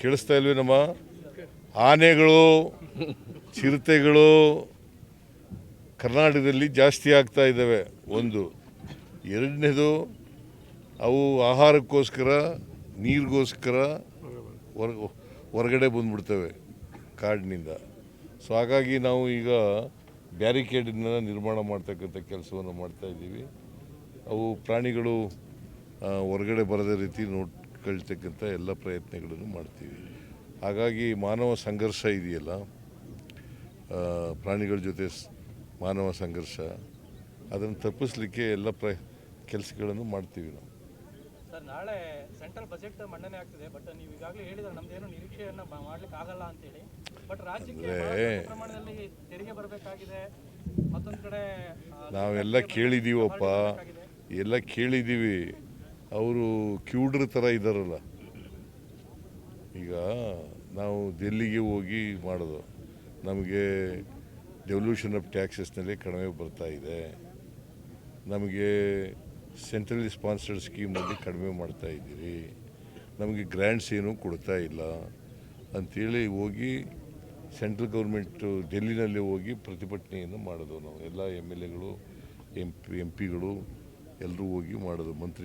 ಕೇಳಿಸ್ತಾ ಇಲ್ವೇನಮ್ಮ ಆನೆಗಳು, ಚಿರತೆಗಳು ಕರ್ನಾಟಕದಲ್ಲಿ ಜಾಸ್ತಿ ಆಗ್ತಾ ಇದ್ದಾವೆ. ಒಂದು. ಎರಡನೇದು, ಅವು ಆಹಾರಕ್ಕೋಸ್ಕರ, ನೀರಿಗೋಸ್ಕರ ಹೊರ, ಹೊರಗಡೆ ಬಂದ್ಬಿಡ್ತವೆ ಕಾಡಿನಿಂದ. ಸೊ ಹಾಗಾಗಿ ನಾವು ಈಗ ಬ್ಯಾರಿಕೇಡನ್ನ ನಿರ್ಮಾಣ ಮಾಡ್ತಕ್ಕಂಥ ಕೆಲಸವನ್ನು ಮಾಡ್ತಾ ಇದ್ದೀವಿ. ಅವು ಪ್ರಾಣಿಗಳು ಹೊರಗಡೆ ಬರದ ರೀತಿ ನೋಡ್ಕೊಳ್ತಕ್ಕಂಥ ಎಲ್ಲ ಪ್ರಯತ್ನಗಳನ್ನು ಮಾಡ್ತೀವಿ. ಹಾಗಾಗಿ ಮಾನವ ಸಂಘರ್ಷ ಇದೆಯಲ್ಲ ಪ್ರಾಣಿಗಳ ಜೊತೆ ಮಾನವ ಸಂಘರ್ಷ ಅದನ್ನು ತಪ್ಪಿಸ್ಲಿಕ್ಕೆ ಎಲ್ಲ ಪ್ರ ಕೆಲಸಗಳನ್ನು ಮಾಡ್ತೀವಿ ನಾವು. ಸರ್ ನಾಳೆ ಸೆಂಟ್ರಲ್ ಬಜೆಟ್ ಮಂಡನೆ ಆಗ್ತಿದೆ ಬಟ್ ನೀವು ಈಗಾಗಲೇ ಹೇಳಿದ್ರೆ ನಮ್ದೇನು ನಿರೀಕ್ಷೆಯನ್ನು ಮಾಡ್ಲಿಕ್ಕೆ ಆಗಲ್ಲ ಅಂತೇಳಿ ಬಟ್ ರಾಜ್ಯಕ್ಕೆ ಪ್ರಮಾಣದಲ್ಲಿ ತೆರಿಗೆ ಬರಬೇಕಾಗಿದೆ. ಮತ್ತೊಂದು ಕಡೆ ನಾವೆಲ್ಲ ಕೇಳಿದೀವಪ್ಪ. ಎಲ್ಲ ಕೇಳಿದ್ದೀವಿ ಅವರು ಕ್ಯೂಡ್ರ ಥರ ಇದ್ದಾರಲ್ಲ. ಈಗ ನಾವು ಡೆಲ್ಲಿಗೆ ಹೋಗಿ ಮಾಡೋದು. ನಮಗೆ ಡೆವಲ್ಯೂಷನ್ ಆಫ್ ಟ್ಯಾಕ್ಸಸ್ನಲ್ಲಿ ಕಡಿಮೆ ಬರ್ತಾ ಇದೆ. ನಮಗೆ ಸೆಂಟ್ರಲ್ ಸ್ಪಾನ್ಸರ್ಡ್ ಸ್ಕೀಮಲ್ಲಿ ಕಡಿಮೆ ಮಾಡ್ತಾ ಇದ್ದೀರಿ. ನಮಗೆ ಗ್ರ್ಯಾಂಡ್ಸ್ ಏನೂ ಕೊಡ್ತಾ ಇಲ್ಲ. ಅಂಥೇಳಿ ಹೋಗಿ ಸೆಂಟ್ರಲ್ ಗೌರ್ಮೆಂಟು ಡೆಲ್ಲಿನಲ್ಲಿ ಹೋಗಿ ಪ್ರತಿಭಟನೆಯನ್ನು ಮಾಡೋದು ನಾವು. ಎಲ್ಲ ಎಂ ಎಲ್ ಎಗಳು, ಎಂ ಪಿ, ಎಂ ಪಿಗಳು ಎಲ್ಲರೂ ಹೋಗಿ ಮಾಡೋದು. ಮಂತ್ರಿ